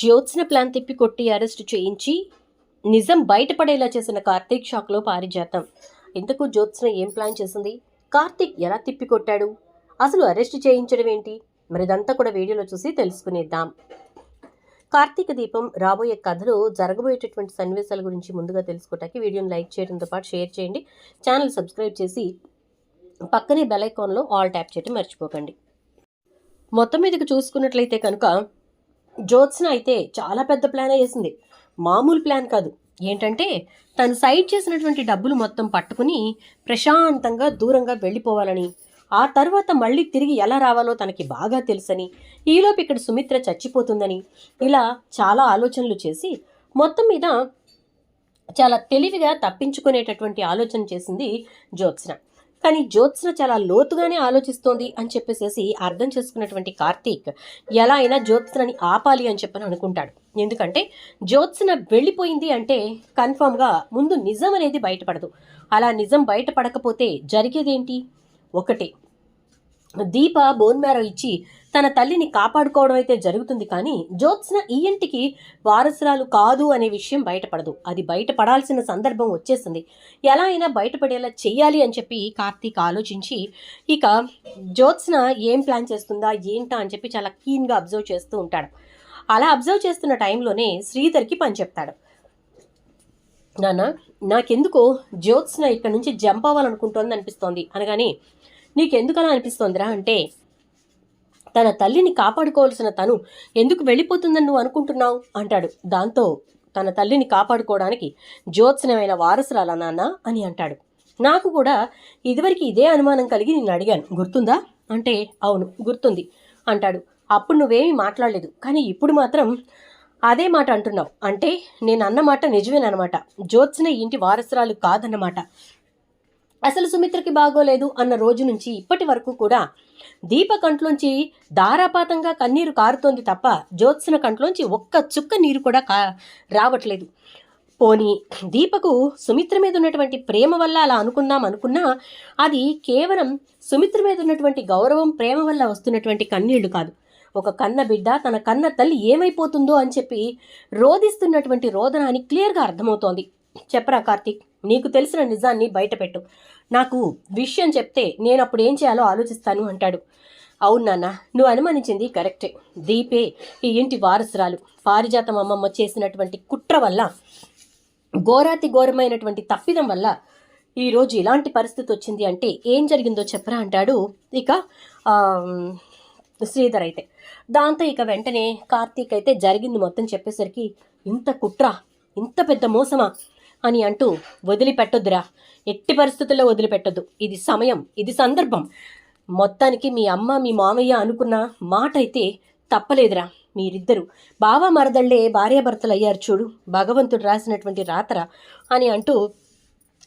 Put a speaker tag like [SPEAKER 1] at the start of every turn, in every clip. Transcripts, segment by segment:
[SPEAKER 1] Jyotsna plan తిప్పి కొట్టి arrest చేయించి నిజం బయటపడేలా చేసిన కార్తీక్ షాక్లో పారిజాతం. ఇంతకు జ్యోత్స్న ఏం ప్లాన్ చేసింది? కార్తీక్ ఎలా తిప్పి కొట్టాడు? అసలు అరెస్ట్ చేయించడం ఏంటి? మరిదంతా కూడా వీడియోలో చూసి తెలుసుకునేద్దాం. కార్తీక దీపం రాబోయే కథలో జరగబోయేటటువంటి సన్నివేశాల గురించి ముందుగా తెలుసుకోవటానికి వీడియోని లైక్ చేయడంతో పాటు షేర్ చేయండి. ఛానల్ సబ్స్క్రైబ్ చేసి పక్కనే బెల్ ఐకాన్లో ఆల్ ట్యాప్ చేయడం మర్చిపోకండి. మొత్తం మీదకి చూసుకున్నట్లయితే కనుక జ్యోత్స్న అయితే చాలా పెద్ద ప్లాన్ వేసింది మామూలు ప్లాన్ కాదు. ఏంటంటే తను సైడ్ చేసినటువంటి డబ్బులు మొత్తం పట్టుకుని ప్రశాంతంగా దూరంగా వెళ్ళిపోవాలని ఆ తర్వాత మళ్ళీ తిరిగి ఎలా రావాలో తనకి బాగా తెలుసని ఈలోపు ఇక్కడ సుమిత్ర చచ్చిపోతుందని ఇలా చాలా ఆలోచనలు చేసి మొత్తం మీద చాలా తెలివిగా తప్పించుకునేటటువంటి ఆలోచన చేసింది జ్యోత్స్న. కానీ జ్యోత్స్న చాలా లోతుగానే ఆలోచిస్తోంది అని చెప్పేసేసి అర్థం చేసుకున్నటువంటి కార్తీక్ ఎలా అయినా జ్యోత్స్నని ఆపాలి అని చెప్పని అనుకుంటాడు. ఎందుకంటే జ్యోత్స్న వెళ్ళిపోయింది అంటే కన్ఫామ్గా ముందు నిజం అనేది బయటపడదు. అలా నిజం బయటపడకపోతే జరిగేదేంటి? ఒకటే దీప బోన్ మ్యారో ఇచ్చి తన తల్లిని కాపాడుకోవడం అయితే జరుగుతుంది కానీ జ్యోత్స్న ఈ ఇంటికి వారసురాలు కాదు అనే విషయం బయటపడదు. అది బయటపడాల్సిన సందర్భం వచ్చేసింది. ఎలా అయినా బయటపడేలా చెయ్యాలి అని చెప్పి కార్తీక్ ఆలోచించి ఇక జ్యోత్స్న ఏం ప్లాన్ చేస్తుందా ఏంటా అని చెప్పి చాలా కీన్గా అబ్జర్వ్ చేస్తూ ఉంటాడు. అలా అబ్జర్వ్ చేస్తున్న టైంలోనే శ్రీధర్కి పని చెప్తాడు. నాన్న నాకెందుకో జ్యోత్స్న ఇక్కడ నుంచి జంప్ అవ్వాలనుకుంటోంది అనిపిస్తోంది అనగానే నీకెందుకలా అనిపిస్తోందిరా అంటే తన తల్లిని కాపాడుకోవాల్సిన తను ఎందుకు వెళ్ళిపోతుందని నువ్వు అనుకుంటున్నావు? అంటాడు. దాంతో తన తల్లిని కాపాడుకోవడానికి జ్యోత్సనమైన వారసురాలా నాన్న అని అంటాడు. నాకు కూడా ఇదివరకు ఇదే అనుమానం కలిగి నేను అడిగాను. గుర్తుందా? అంటే అవును గుర్తుంది అంటాడు. అప్పుడు నువ్వేమీ మాట్లాడలేదు కానీ ఇప్పుడు మాత్రం అదే మాట అంటున్నావు. అంటే నేను అన్నమాట నిజమేనమాట జ్యోత్స్న ఇంటి వారసురాలు కాదన్నమాట. అసలు సుమిత్రకి బాగోలేదు అన్న రోజు నుంచి ఇప్పటి వరకు కూడా దీప కంట్లోంచి ధారాపాతంగా కన్నీరు కారుతోంది తప్ప జ్యోత్స్న కంట్లోంచి ఒక్క చుక్క నీరు కూడా కా రావట్లేదు. పోనీ దీపకు సుమిత్ర మీద ఉన్నటువంటి ప్రేమ వల్ల అలా అనుకుందాం అనుకున్నా అది కేవలం సుమిత్ర మీద ఉన్నటువంటి గౌరవం ప్రేమ వల్ల వస్తున్నటువంటి కన్నీళ్ళు కాదు. ఒక కన్న బిడ్డ తన కన్న తల్లి ఏమైపోతుందో అని చెప్పి రోధిస్తున్నటువంటి రోదన అని క్లియర్గా అర్థమవుతోంది. చెప్పరా కార్తీక్? నీకు తెలిసిన నిజాన్ని బయటపెట్టు నాకు విషయం చెప్తే నేను అప్పుడు ఏం చేయాలో ఆలోచిస్తాను అంటాడు. అవును నాన్న నువ్వు అనుమానించింది కరెక్టే. దీపే ఈ ఇంటి వారసురాలు. పారిజాతం అమ్మమ్మ చేసినటువంటి కుట్ర వల్ల ఘోరాతి ఘోరమైనటువంటి తప్పిదం వల్ల ఈరోజు ఇలాంటి పరిస్థితి వచ్చింది అంటే ఏం జరిగిందో చెప్పరా అంటాడు ఇక శ్రీధర్ అయితే. దాంతో ఇక వెంటనే కార్తీక్ అయితే జరిగింది మొత్తం చెప్పేసరికి ఇంత కుట్ర ఇంత పెద్ద మోసమా? అని అంటూ వదిలిపెట్టొద్దురా. ఎట్టి పరిస్థితుల్లో వదిలిపెట్టొద్దు. ఇది సమయం ఇది సందర్భం. మొత్తానికి మీ అమ్మ మీ మామయ్య అనుకున్న మాట అయితే తప్పలేదురా మీరిద్దరూ. బావ మరదళ్ళే భార్యాభర్తలు అయ్యారు చూడు భగవంతుడు రాసినటువంటి రాతర అని అంటూ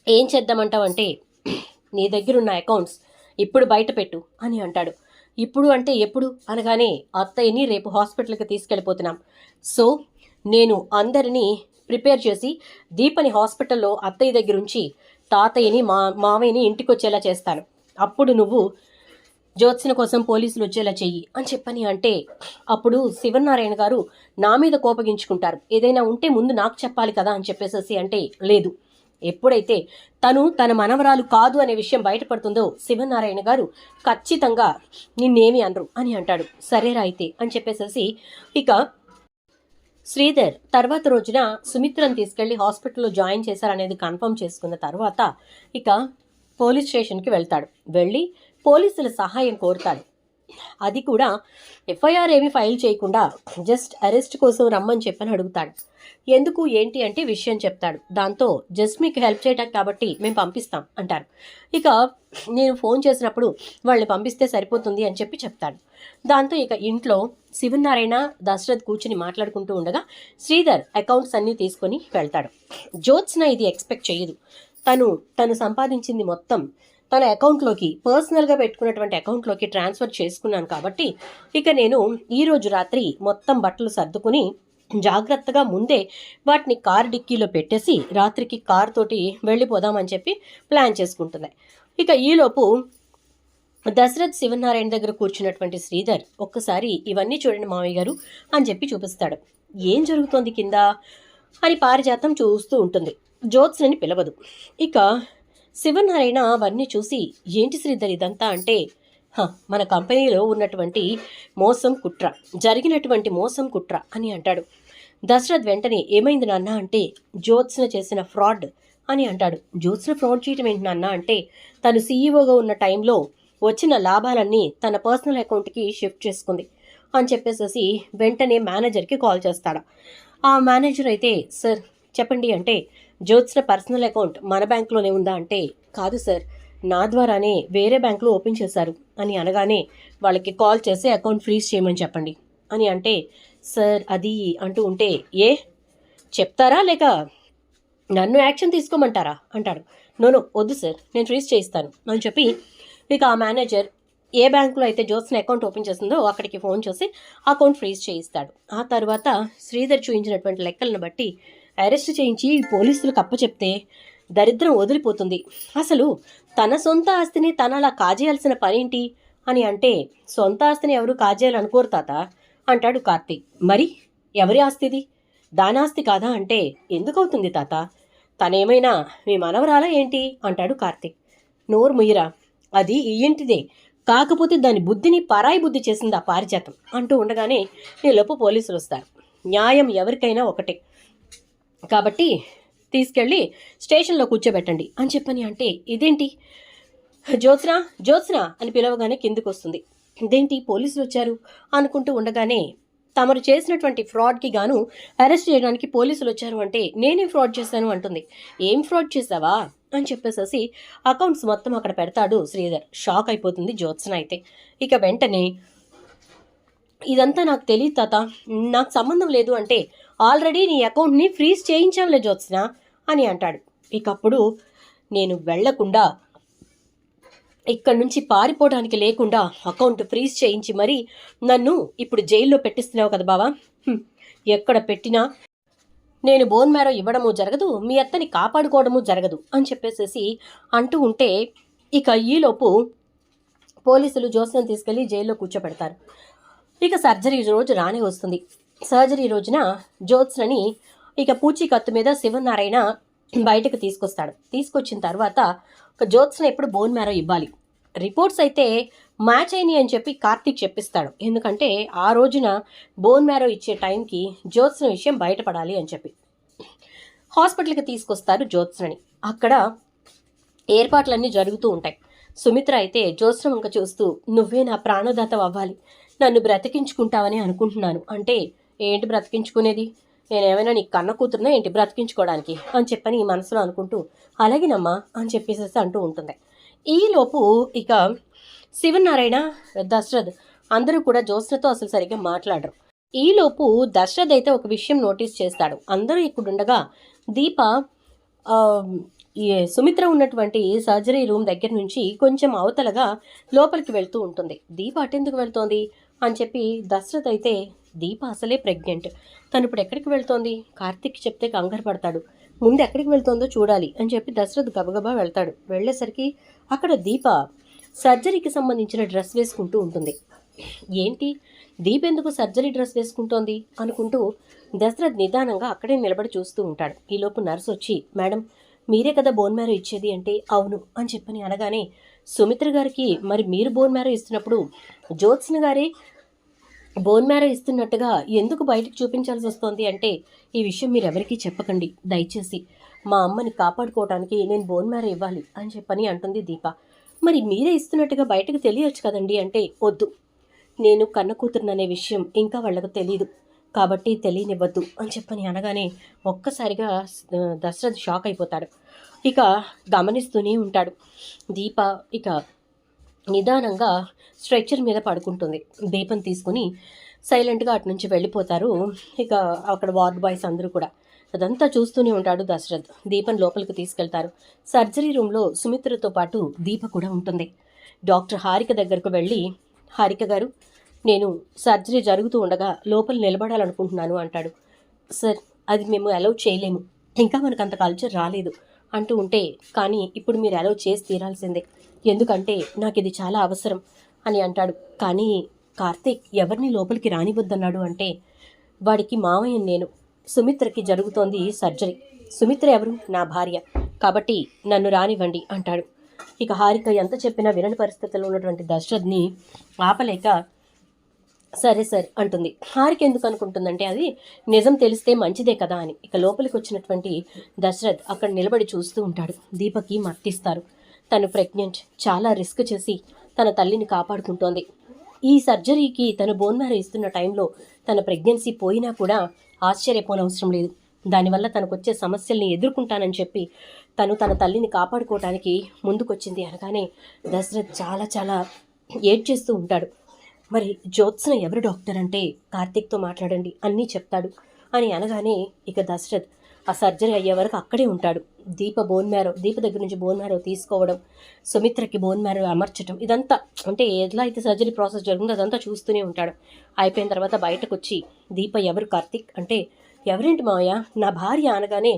[SPEAKER 1] ఏం చేద్దామంటావంటే నీ దగ్గర ఉన్న అకౌంట్స్ ఇప్పుడు బయట పెట్టు అని అంటాడు. ఇప్పుడు అంటే ఎప్పుడు? అనగానే అత్తయ్యని రేపు హాస్పిటల్కి తీసుకెళ్ళిపోతున్నాం. సో నేను అందరినీ ప్రిపేర్ చేసి దీపని హాస్పిటల్లో అత్తయ్య దగ్గర ఉంచి తాతయ్యని మా మావయ్యని ఇంటికి వచ్చేలా చేస్తాను. అప్పుడు నువ్వు జ్యోత్సన కోసం పోలీసులు వచ్చేలా చెయ్యి అని చెప్పని అంటే అప్పుడు శివనారాయణ గారు నా మీద కోపగించుకుంటారు. ఏదైనా ఉంటే ముందు నాకు చెప్పాలి కదా అని చెప్పేసేసి అంటే లేదు. ఎప్పుడైతే తను తన మనవరాలు కాదు అనే విషయం బయటపడుతుందో శివనారాయణ గారు ఖచ్చితంగా నిన్నేమి అనరు అని అంటాడు. సరేరా అయితే అని చెప్పేసేసి ఇక శ్రీధర్ తర్వాత రోజున సుమిత్రను తీసుకెళ్ళి హాస్పిటల్లో జాయిన్ చేశారనేది కన్ఫర్మ్ చేసుకున్న తర్వాత ఇక పోలీస్ స్టేషన్కి వెళ్తాడు. వెళ్ళి పోలీసుల సహాయం కోరుతాడు. అది కూడా ఎఫ్ఐఆర్ ఏమీ ఫైల్ చేయకుండా జస్ట్ అరెస్ట్ కోసం రమ్మని చెప్పని అడుగుతాడు. ఎందుకు? ఏంటి? అంటే విషయం చెప్తాడు. దాంతో జస్ట్ మీకు హెల్ప్ చేయడానికి కాబట్టి మేము పంపిస్తాం అంటారు. ఇక నేను ఫోన్ చేసినప్పుడు వాళ్ళని పంపిస్తే సరిపోతుంది అని చెప్పి చెప్తాడు. దాంతో ఇక ఇంట్లో శివనారాయణ దశరథ్ కూర్చుని మాట్లాడుకుంటూ ఉండగా శ్రీధర్ అకౌంట్స్ అన్నీ తీసుకొని వెళ్తాడు. జ్యోత్స్న ఇది ఎక్స్పెక్ట్ చేయదు. తను తను సంపాదించింది మొత్తం తన అకౌంట్లోకి పర్సనల్గా పెట్టుకున్నటువంటి అకౌంట్లోకి ట్రాన్స్ఫర్ చేసుకున్నాను కాబట్టి ఇక నేను ఈరోజు రాత్రి మొత్తం బట్టలు సర్దుకుని జాగ్రత్తగా ముందే వాటిని కార్ డిక్కీలో పెట్టేసి రాత్రికి కార్ తోటి వెళ్ళిపోదామని చెప్పి ప్లాన్ చేసుకుంటుంది ఇక ఈలోపు దశరథ్ శివనారాయణ దగ్గర కూర్చున్నటువంటి శ్రీధర్ ఒక్కసారి ఇవన్నీ చూడండి మామయ్య గారు అని చెప్పి చూపిస్తాడు. ఏం జరుగుతోంది కింద? అని పారిజాతం చూస్తూ ఉంటుంది. జ్యోత్స్నని పిలవదు. ఇక శివనారాయణ అవన్నీ చూసి ఏంటి శ్రీధర్ ఇదంతా అంటే "హ, మన కంపెనీలో ఉన్నటువంటి మోసం కుట్ర జరిగినటువంటి మోసం కుట్ర అని అంటాడు. దశరథ్ వెంటనే ఏమైంది నాన్న అంటే జ్యోత్స్న చేసిన ఫ్రాడ్ అని అంటాడు. జ్యోత్స్న ఫ్రాడ్ చేయటం ఏంటి నాన్న అంటే తను సీఈఓగా ఉన్న టైంలో వచ్చిన లాభాలన్నీ తన పర్సనల్ అకౌంట్కి షిఫ్ట్ చేసుకుంది అని చెప్పేసేసి వెంటనే మేనేజర్కి కాల్ చేస్తాడు. ఆ మేనేజర్ అయితే సార్ చెప్పండి అంటే జ్యోత్స్న పర్సనల్ అకౌంట్ మన బ్యాంక్లోనే ఉందా అంటే కాదు సార్. నా ద్వారానే వేరే బ్యాంకులో ఓపెన్ చేశారు అని అనగానే వాళ్ళకి కాల్ చేసి అకౌంట్ ఫ్రీజ్ చేయమని చెప్పండి. అని అంటే సార్ అది అంటూ ఉంటే ఏ? చెప్తారా లేక నన్ను యాక్షన్ తీసుకోమంటారా? అంటాడు. నోను వద్దు సార్ నేను ఫ్రీజ్ చేయిస్తాను అని చెప్పి ఇక ఆ మేనేజర్ ఏ బ్యాంకులో అయితే జోత్స్న అకౌంట్ ఓపెన్ చేసిందో అక్కడికి ఫోన్ చేసి అకౌంట్ ఫ్రీజ్ చేయిస్తాడు. ఆ తర్వాత శ్రీధర్ చూపించినటువంటి లెక్కలను బట్టి అరెస్ట్ చేయించి పోలీసులకు అప్పచెప్తే దరిద్రం వదిలిపోతుంది. అసలు తన సొంత ఆస్తిని తన అలా కాజేయాల్సిన పనేంటి? అని అంటే సొంత ఆస్తిని ఎవరు కాజేయాలనుకోరు తాత? అంటాడు కార్తీక్. మరి ఎవరి ఆస్తిది? దానాస్తి కాదా అంటే ఎందుకవుతుంది తాత? తనేమైనా మీ మనవరాలా ఏంటి? అంటాడు కార్తీక్. నోరు ముయ్యరా? అది ఈ ఇంటిదే. కాకపోతే దాని బుద్ధిని పరాయి బుద్ధి చేసింది ఆ పారిజాతం. అంటూ ఉండగానే ఈలోపు పోలీసులు వస్తారు న్యాయం ఎవరికైనా ఒకటే. కాబట్టి తీసుకెళ్ళి స్టేషన్లో కూర్చోబెట్టండి అని చెప్పని అంటే ఇదేంటి? జ్యోత్స్న జ్యోత్స్న అని పిలవగానే కిందికి వస్తుంది ఇదేంటి? పోలీసులు వచ్చారు అనుకుంటూ ఉండగానే తమరు చేసినటువంటి ఫ్రాడ్కి గాను అరెస్ట్ చేయడానికి పోలీసులు వచ్చారు అంటే నేనేం ఫ్రాడ్ చేశాను అంటుంది. ఏం ఫ్రాడ్ చేసావా అని చెప్పేసేసి అకౌంట్స్ మొత్తం అక్కడ పెడతాడు శ్రీధర్. షాక్ అయిపోతుంది జ్యోత్స్న అయితే. ఇక వెంటనే ఇదంతా నాకు తెలియదు తాత. నాకు సంబంధం లేదు అంటే ఆల్రెడీ నీ అకౌంట్ని ఫ్రీజ్ చేయించాంలే జ్యోత్స్న అని అంటాడు. ఇకప్పుడు నేను వెళ్ళకుండా ఇక్కడి నుంచి పారిపోవడానికి లేకుండా అకౌంట్ ఫ్రీజ్ చేయించి మరీ నన్ను ఇప్పుడు జైల్లో పెట్టిస్తున్నావు కదా బావా. ఎక్కడ పెట్టినా నేను బోన్ మేరో ఇవ్వడము జరగదు మీ అత్తని కాపాడుకోవడము జరగదు అని చెప్పేసేసి అంటూ ఉంటే ఇక ఈలోపు పోలీసులు జోస్యం తీసుకెళ్ళి జైల్లో కూర్చోబెడతారు. ఇక సర్జరీ రోజు రానే వస్తుంది. సర్జరీ రోజున జ్యోత్స్నని ఇక పూచీకత్తు మీద శివనారాయణ బయటకు తీసుకొస్తాడు. తీసుకొచ్చిన తర్వాత ఒక జ్యోత్స్న ఎప్పుడు బోన్ మ్యారో ఇవ్వాలి. రిపోర్ట్స్ అయితే మ్యాచ్ అయినాయి అని చెప్పి కార్తీక్ చెప్పిస్తాడు. ఎందుకంటే ఆ రోజున బోన్ మ్యారో ఇచ్చే టైంకి జ్యోత్స్న విషయం బయటపడాలి అని చెప్పి. హాస్పిటల్కి తీసుకొస్తారు జ్యోత్స్నని. అక్కడ ఏర్పాట్లన్నీ జరుగుతూ ఉంటాయి. సుమిత్ర అయితే జ్యోత్స్న వంక చూస్తూ నువ్వే నా ప్రాణదాత అవ్వాలి. నన్ను బ్రతికించుకుంటావని అనుకుంటున్నాను. అంటే ఏంటి బ్రతికించుకునేది? నేనేమైనా నీ కన్న కూతురునా ఏంటి బ్రతికించుకోవడానికి? అని చెప్పని ఈ మనసులో అనుకుంటూ అలాగేనమ్మా అని చెప్పేసేసి అంటూ ఉంటుంది. ఈలోపు ఇక శివనారాయణ దశరథ్ అందరూ కూడా జ్యోత్స్నతో అసలు సరిగ్గా మాట్లాడరు. ఈలోపు దశరథ్ అయితే ఒక విషయం నోటీస్ చేస్తాడు. అందరూ ఇక్కడుండగా దీప ఈ సుమిత్ర ఉన్నటువంటి సర్జరీ రూమ్ దగ్గర నుంచి కొంచెం అవతలగా లోపలికి వెళ్తూ ఉంటుంది. దీప అటెందుకు వెళ్తోంది? అని చెప్పి దశరథ్ అయితే దీప అసలే ప్రెగ్నెంట్ తను ఇప్పుడు ఎక్కడికి వెళ్తోంది? కార్తిక్ చెప్తే కంగారు పడతాడు. ముందు ఎక్కడికి వెళ్తోందో చూడాలి అని చెప్పి దశరథ్ గబగబా వెళ్తాడు. వెళ్ళేసరికి అక్కడ దీప సర్జరీకి సంబంధించిన డ్రెస్ వేసుకుంటూ ఉంటుంది. ఏంటి? దీప ఎందుకు సర్జరీ డ్రెస్ వేసుకుంటోంది? అనుకుంటూ దశరథ్ నిదానంగా అక్కడే నిలబడి చూస్తూ ఉంటాడు. ఈలోపు నర్స్ వచ్చి మేడం మీరే కదా బోన్ మ్యారో ఇచ్చేది అంటే అవును అని చెప్పని అనగానే సుమిత్ర గారికి మరి మీరు బోన్ మ్యారో ఇస్తున్నప్పుడు జ్యోత్స్న గారే బోన్ మ్యారో ఇస్తున్నట్టుగా ఎందుకు బయటకు చూపించాల్సి వస్తోంది అంటే ఈ విషయం మీరు ఎవరికీ చెప్పకండి. దయచేసి మా అమ్మని కాపాడుకోవడానికి నేను బోన్ మ్యారో ఇవ్వాలి అని చెప్పని అంటుంది దీప. మరి మీరే ఇస్తున్నట్టుగా బయటకు తెలియచ్చు కదండి అంటే వద్దు. నేను కన్న కూతురుననే విషయం ఇంకా వాళ్ళకు తెలియదు కాబట్టి తెలియనివ్వద్దు అని చెప్పని అనగానే ఒక్కసారిగా దశరథ్ షాక్ అయిపోతాడు. ఇక గమనిస్తూనే ఉంటాడు. దీప ఇక నిదానంగా స్ట్రెచ్చర్ మీద పడుకుంటుంది. దీపం తీసుకుని సైలెంట్గా అటు నుంచి వెళ్ళిపోతారు. ఇక అక్కడ వార్డ్ బాయ్స్ అందరూ కూడా. అదంతా చూస్తూనే ఉంటాడు దశరథ్. దీపం లోపలికి తీసుకెళ్తారు. సర్జరీ రూమ్లో సుమిత్రతో పాటు దీప కూడా ఉంటుంది. డాక్టర్ హారిక దగ్గరకు వెళ్ళి హారిక గారు నేను సర్జరీ జరుగుతూ ఉండగా లోపల నిలబడాలనుకుంటున్నాను అంటాడు. సార్ అది మేము అలౌ చేయలేము. ఇంకా మనకు అంత కల్చర్ రాలేదు అంటూ ఉంటే కానీ ఇప్పుడు మీరు అలౌ చేసి తీరాల్సిందే. ఎందుకంటే నాకు ఇది చాలా అవసరం అని అంటాడు. కానీ కార్తీక్ ఎవరిని లోపలికి రానివద్దన్నాడు అంటే వాడికి మావయ్య నేను. సుమిత్రకి జరుగుతోంది సర్జరీ. సుమిత్ర ఎవరు? నా భార్య. కాబట్టి నన్ను రానివ్వండి అంటాడు. ఇక హారిక ఎంత చెప్పినా వినని పరిస్థితుల్లో ఉన్నటువంటి దశరథ్ని ఆపలేక సరే సరే అంటుంది. హారిక ఎందుకు అనుకుంటుందంటే అది నిజం తెలిస్తే మంచిదే కదా అని. ఇక లోపలికి వచ్చినటువంటి దశరథ్ అక్కడ నిలబడి చూస్తూ ఉంటాడు. దీపకి మర్తిస్తారు తను ప్రెగ్నెంట్. చాలా రిస్క్ చేసి తన తల్లిని కాపాడుకుంటోంది. ఈ సర్జరీకి తను బోన్ మ్యారో ఇస్తున్న టైంలో తన ప్రెగ్నెన్సీ పోయినా కూడా ఆశ్చర్యపోనవసరం లేదు. దానివల్ల తనకు వచ్చే సమస్యల్ని ఎదుర్కొంటానని చెప్పి తను తన తల్లిని కాపాడుకోవటానికి ముందుకొచ్చింది అనగానే దశరథ్ చాలా చాలా ఏడ్చేస్తూ ఉంటాడు. మరి జ్యోత్స్న ఎవరు డాక్టర్ అంటే కార్తీక్తో మాట్లాడండి అన్నీ చెప్తాడు అని అనగానే ఇక దశరథ్ ఆ సర్జరీ అయ్యే వరకు అక్కడే ఉంటాడు. దీప బోన్ మ్యారో దీప దగ్గర నుంచి బోన్ మ్యారో తీసుకోవడం సుమిత్రకి బోన్ మ్యారో అమర్చడం ఇదంతా అంటే ఎలా అయితే సర్జరీ ప్రాసెస్ జరుగుతుందో అదంతా చూస్తూనే ఉంటాడు. అయిపోయిన తర్వాత బయటకు వచ్చి దీప ఎవరు కార్తీక్? అంటే ఎవరేంటి మావయ్య? నా భార్య అనగానే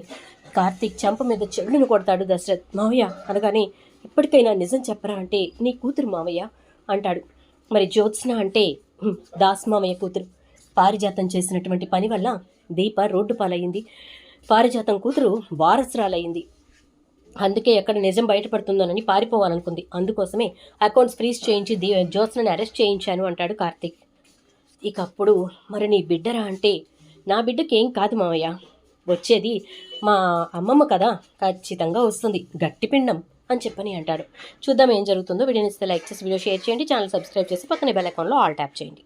[SPEAKER 1] కార్తీక్ చెంప మీద చెడును కొడతాడు దశరథ్. మావయ్య అనగానే ఇప్పటికైనా నిజం చెప్పరా అంటే నీ కూతురు మావయ్య? అంటాడు. మరి జ్యోత్స్న అంటే దాస్ మామయ్య కూతురు. పారిజాతం చేసినటువంటి పని వల్ల దీప రోడ్డు పాలయ్యింది పారిజాతం కూతురు వారసురాలయ్యింది. అందుకే ఎక్కడ నిజం బయటపడుతుందోనని పారిపోవాలనుకుంది. అందుకోసమే అకౌంట్స్ ఫ్రీజ్ చేయించి దీ జ్యోత్స్నని అరెస్ట్ చేయించాను అంటాడు కార్తీక్. ఇక అప్పుడు మరి నీ బిడ్డరా అంటే నా బిడ్డకి ఏం కాదు మావయ్య. వచ్చేది మా అమ్మమ్మ కదా ఖచ్చితంగా వస్తుంది. గట్టి పిండం అని చెప్పని అంటాడు. చూద్దాం ఏం జరుగుతుందో. వీడియోని ఇస్తే లైక్ చేసి వీడియో షేర్ చేయండి. ఛానల్ సబ్స్క్రైబ్ చేసి పక్కనే బెల్ అకౌంట్లో ఆల్ ట్యాప్ చేయండి.